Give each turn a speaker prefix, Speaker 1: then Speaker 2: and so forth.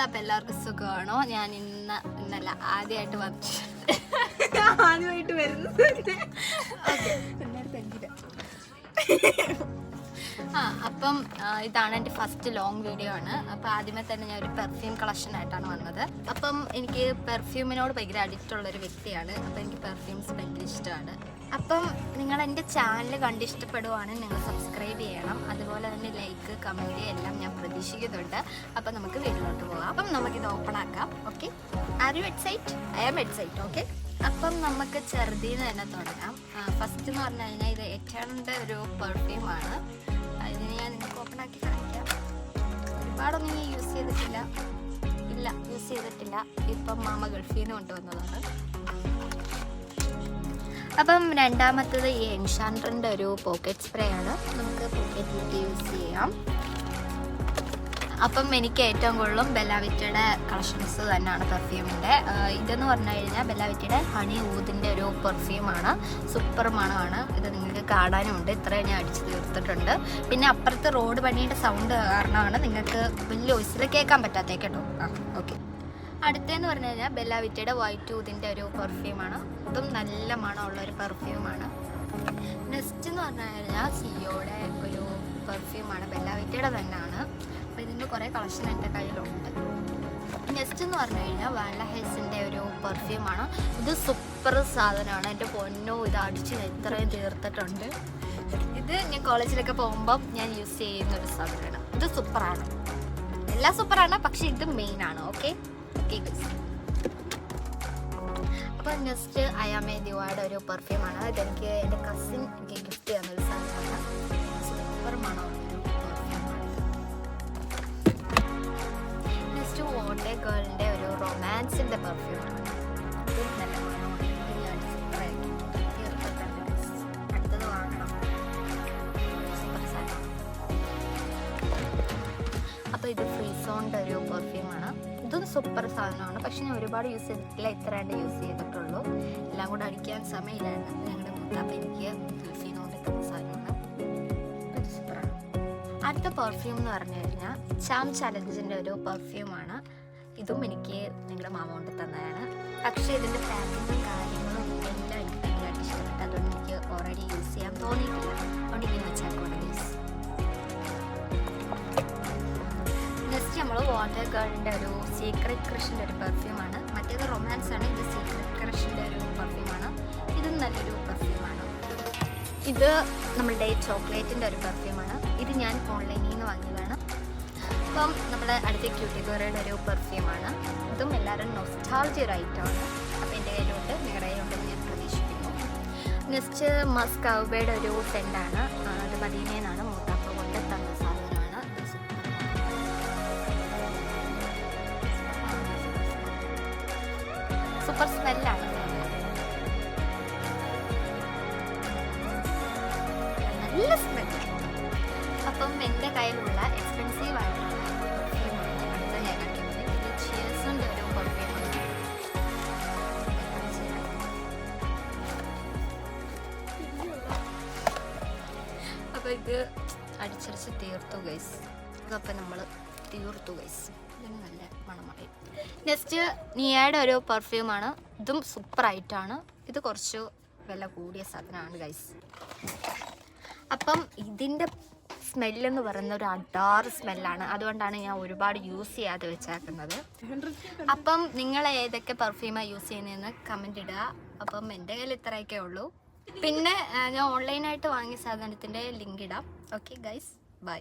Speaker 1: Hello അപ്പം എല്ലാവർക്കും സുഖമാണോ? ഞാൻ ഇന്ന് ഇന്നല്ല ആദ്യമായിട്ട് വന്നു
Speaker 2: ആദ്യമായിട്ട് വരുന്നത്.
Speaker 1: ആ അപ്പം ഇതാണ് എന്റെ ഫസ്റ്റ് ലോങ് വീഡിയോ ആണ്. അപ്പം ആദ്യമേ തന്നെ ഞാൻ ഒരു പെർഫ്യൂം കളക്ഷൻ ആയിട്ടാണ് വന്നത്. അപ്പം എനിക്ക് പെർഫ്യൂമിനോട് ഭയങ്കര അഡിക്റ്റ് ഉള്ള ഒരു വ്യക്തിയാണ്. അപ്പം എനിക്ക് പെർഫ്യൂംസ് ഭയങ്കര ഇഷ്ടമാണ്. അപ്പം നിങ്ങൾ എന്റെ ചാനൽ കണ്ട് ഇഷ്ടപ്പെടുവാണെങ്കിൽ നിങ്ങൾ സബ്സ്ക്രൈബ് ചെയ്യണം. അതുപോലെ തന്നെ ലൈക്ക് കമന്റ് എല്ലാം ഞാൻ പ്രതീക്ഷിക്കുന്നുണ്ട്. അപ്പം നമുക്ക് വീട്ടിലോട്ട് പോകാം. അപ്പം നമുക്കിത് ഓപ്പൺ ആക്കാം. Okay are you website I am website okay അപ്പം നമുക്ക് ചെറുതിന്ന് തന്നെ തുടങ്ങാം. ഫസ്റ്റ് എന്ന് പറഞ്ഞു കഴിഞ്ഞാൽ ഇത് എറ്റേണിന്റെ ഒരു പെർഫ്യൂമാണ് ആക്കി കാണിക്കാം ഒരുപാടൊന്നും ഞാൻ യൂസ് ചെയ്തിട്ടില്ല. ഇല്ല യൂസ് ചെയ്തിട്ടില്ല. ഇപ്പം മാമ ഗൾഫിൽ നിന്ന് കൊണ്ടുവന്നതാണ്. അപ്പം രണ്ടാമത്തത് ഈ എൻഷാൻഡറിന്റെ ഒരു പോക്കറ്റ് സ്പ്രേ ആണ്. നമുക്ക് പോക്കറ്റിലേക്ക് യൂസ് ചെയ്യാം. അപ്പം എനിക്ക് ഏറ്റവും കൂടുതലും ബെല്ലാവിറ്റയുടെ കളക്ഷൻസ് തന്നെയാണ് പെർഫ്യൂമിന്റെ ഇതെന്ന് പറഞ്ഞു കഴിഞ്ഞാൽ ബെല്ലാവിറ്റയുടെ ഹണി ഊതിന്റെ ഒരു പെർഫ്യൂമാണ് സൂപ്പർ മണമാണ്. ഇത് നിങ്ങൾക്ക് കാണാനുമുണ്ട് ഇത്രയും ഞാൻ അടിച്ച് തീർത്തിട്ടുണ്ട്. പിന്നെ അപ്പുറത്ത് റോഡ് പണിയുടെ സൗണ്ട് കാരണമാണ് നിങ്ങൾക്ക് വലിയ വോയിസിൽ കേൾക്കാൻ പറ്റാത്തേ കേട്ടോ. ആ ഓക്കെ അടുത്തതെന്ന് പറഞ്ഞു കഴിഞ്ഞാൽ ബെല്ലാവിറ്റയുടെ വൈറ്റ് ഊതിന്റെ ഒരു പെർഫ്യൂമാണ് ഇതും നല്ല മണമുള്ള ഒരു പെർഫ്യൂമാണ് നെക്സ്റ്റ് എന്ന് പറഞ്ഞു കഴിഞ്ഞാൽ സിയോയുടെ ഒരു പെർഫ്യൂമാണ് ബെല്ലാവിറ്റയുടെ തന്നെയാണ്. കുറേ കളക്ഷൻ എന്റെ കയ്യിലുണ്ട്. നെക്സ്റ്റ് എന്ന് പറഞ്ഞു കഴിഞ്ഞാൽ വാനില ഹെൽസിന്റെ ഒരു പെർഫ്യൂമാണ് ഇത് സൂപ്പർ സാധനമാണ്. എന്റെ പൊന്നോ ഇത് അടിച്ച് ഇത്രയും തീർത്തിട്ടുണ്ട്. ഇത് ഞാൻ കോളേജിലൊക്കെ പോകുമ്പം ഞാൻ യൂസ് ചെയ്യുന്ന ഒരു സാധനമാണ്. ഇത് സൂപ്പറാണ് എല്ലാം സൂപ്പറാണ് പക്ഷെ ഇത് മെയിൻ ആണ്. ഓക്കെ അപ്പോൾ നെക്സ്റ്റ് അയാമേ ദിവായുടെ ഒരു പെർഫ്യൂമാണ് അതെനിക്ക് എന്റെ കസിൻ എനിക്ക് ഗിഫ്റ്റ് ഒരു സാധനമാണ്. സൂപ്പർ മണമുള്ള റൊമാൻസിന്റെ പെർഫ്യൂമാണ് ഇതൊരു നല്ല മണമാണ് ഞാൻ സൂപ്പറായിരിക്കും. അടുത്തത് വാങ്ങണം അപ്പോൾ ഇത് ഫ്രീസോണിന്റെ ഒരു പെർഫ്യൂമാണ് ഇതും സൂപ്പർ സാധനമാണ്. പക്ഷെ ഞാൻ ഒരുപാട് യൂസ് ചെയ്തിട്ടില്ല. ഇത്ര രണ്ട് യൂസ് ചെയ്തിട്ടുള്ളൂ. എല്ലാം കൂടെ അടിക്കാൻ സമയമില്ലായിരുന്നു. ഞങ്ങളുടെ മൂത്താപ്പ് എനിക്ക് ഗൾഫീനോണ്ട് തന്ന സാധനമാണ്. സൂപ്പറാണ് അടുത്ത പെർഫ്യൂം എന്ന് പറഞ്ഞു കഴിഞ്ഞാൽ ചാം ചലഞ്ചിന്റെ ഒരു പെർഫ്യൂമാണ് ഇതും എനിക്ക് നിങ്ങളുടെ മാമ കൊണ്ട് തന്നതാണ്. പക്ഷേ ഇതിന്റെ പാക്കിങ്ങും കാര്യങ്ങളും എല്ലാം എനിക്ക് ഭയങ്കരമായിട്ട് ഇഷ്ടപ്പെട്ടു. അതുകൊണ്ട് എനിക്ക് ഓൾറെഡി യൂസ് ചെയ്യാൻ തോന്നിയിട്ടില്ല. അതുകൊണ്ട് ഇനി വെച്ചേക്കോട്ടെ യൂസ് നെക്സ്റ്റ് നമ്മൾ വാട്ടർ ഗേളിന്റെ ഒരു സീക്രട്ട് ക്രഷിന്റെ ഒരു പെർഫ്യൂമാണ് മറ്റേത് റൊമാൻസ് ആണ്. ഇത് സീക്രട്ട് ക്രഷിന്റെ ഒരു പെർഫ്യൂമാണ് ഇതും നല്ലൊരു പെർഫ്യൂമാണ് ഇത് നമ്മളുടെ ചോക്ലേറ്റിന്റെ ഒരു പെർഫ്യൂമാണ് ഇത് ഞാൻ ഓൺലൈനിൽ നിന്ന് വാങ്ങിയതാണ്. അപ്പം നമ്മുടെ അടുത്ത ക്യൂട്ടി ദോറയുടെ ഒരു പെർഫ്യൂമാണ് ഇതും എല്ലാവരും നൊസ്റ്റാൾജി ഐറ്റമാണ് അപ്പോൾ എന്റെ കയ്യിലുണ്ട് നിങ്ങളുടെ കയ്യിലുണ്ടെന്ന് ഞാൻ പ്രതീക്ഷിക്കുന്നു. നെക്സ്റ്റ് മസ്ക് അവയുടെ ഒരു സെന്റാണ് അത് മദീനയെന്നാണ് മൂത്താപ്പ കൊണ്ട് തന്ന സാധനമാണ്. സൂപ്പർ സ്മെല്ലാണ് നല്ല സ്മെൽ അപ്പം എന്റെ കയ്യിലുള്ള അപ്പോൾ ഇത് അടിച്ചടിച്ച് തീർത്തു ഗൈസ് ഇതൊക്കെ നമ്മൾ തീർത്തു ഗൈസ് ഇതിന് നല്ല മണമായി. നെക്സ്റ്റ് നിയയുടെ ഒരു പെർഫ്യൂമാണ് ഇതും സൂപ്പർ ആയിട്ടാണ്. ഇത് കുറച്ച് വില കൂടിയ സാധനമാണ് ഗൈസ് അപ്പം ഇതിന്റെ സ്മെല്ലെന്ന് പറയുന്ന ഒരു അഡാർ സ്മെല്ലാണ് അതുകൊണ്ടാണ് ഞാൻ ഒരുപാട് യൂസ് ചെയ്യാതെ വെച്ചേക്കുന്നത്. അപ്പം നിങ്ങൾ ഏതൊക്കെ പെർഫ്യൂമാണ് യൂസ് ചെയ്യുന്നതെന്ന് കമന്റ് ഇടുക. അപ്പം എന്റെ കയ്യിൽ ഇത്രയൊക്കെ ഉള്ളൂ. പിന്നെ ഞാൻ ഓൺലൈനായിട്ട് വാങ്ങിയ സാധനത്തിന്റെ ലിങ്ക് ഇടാം. Okay guys bye